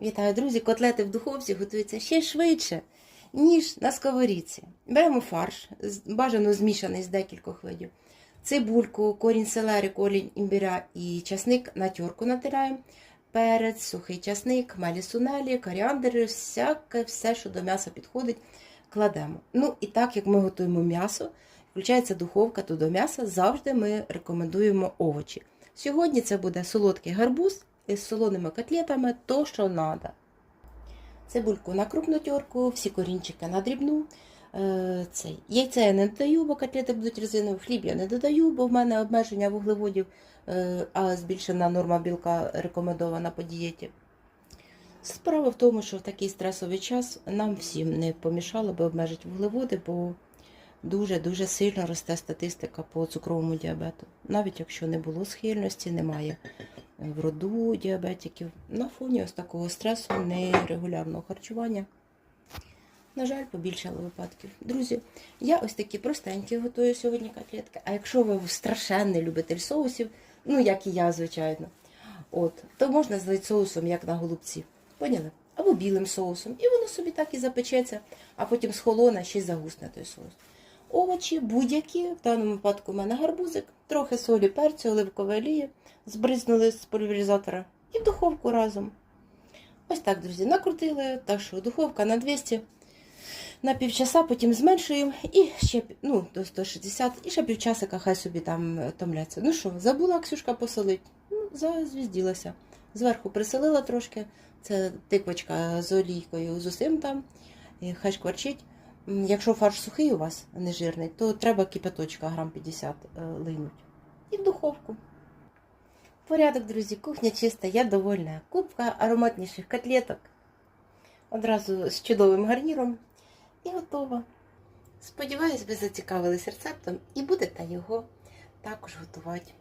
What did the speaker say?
Вітаю, друзі! Котлети в духовці готуються ще швидше, ніж на сковорідці. Беремо фарш, бажано змішаний з декількох видів. Цибульку, корінь селери, корінь імбиря і часник на тюрку натираємо. Перець, сухий часник, мелі сунелі, коріандр, всяке, все, що до м'яса підходить, кладемо. Ну і так як ми готуємо м'ясо, включається духовка, то до м'яса завжди ми рекомендуємо овочі. Сьогодні це буде солодкий гарбуз із солоними котлетами, то що треба. Цибульку на крупну терку, всі корінчики на дрібну. Е, Цей. Яйце я не додаю, бо котлети будуть резинові. Хліб я не додаю, бо в мене обмеження вуглеводів, е, а збільшена норма білка рекомендована по дієті. Справа в тому, що в такий стресовий час нам всім не помішало би обмежити вуглеводи, бо дуже-дуже сильно росте статистика по цукровому діабету. Навіть якщо не було схильності, немає в роду діабетиків. На фоні ось такого стресу, нерегулярного харчування. На жаль, побільшало випадків. Друзі, я ось такі простенькі готую сьогодні котлетки. А якщо ви страшенний любитель соусів, ну як і я, звичайно, от, то можна злити соусом, як на голубці. Поняли? Або білим соусом. І воно собі так і запечеться, а потім схолоне ще й загусне той соус. Овочі будь-які, в даному випадку у мене гарбузик, трохи солі, перцю, оливкової олії, збризнули з пульверизатора і в духовку разом. Ось так, друзі, накрутили, так що духовка на 200 на півчаса, потім зменшуємо і ще ну, до 160, і ще півчасика хай собі там е, томляться. Ну що, забула Ксюшка посолить? Ну, зазвізділася. Зверху приселила трошки, це тиквочка з олійкою з усім там, і хай шкварчить. Якщо фарш сухий у вас, не жирний, то треба кипяточка грам 50 е, линуть. І в духовку. Порядок, друзі, кухня чиста, я довольна. Кубка ароматніших котлеток. Одразу з чудовим гарніром. І готово. Сподіваюсь, ви зацікавились рецептом і будете його також готувати.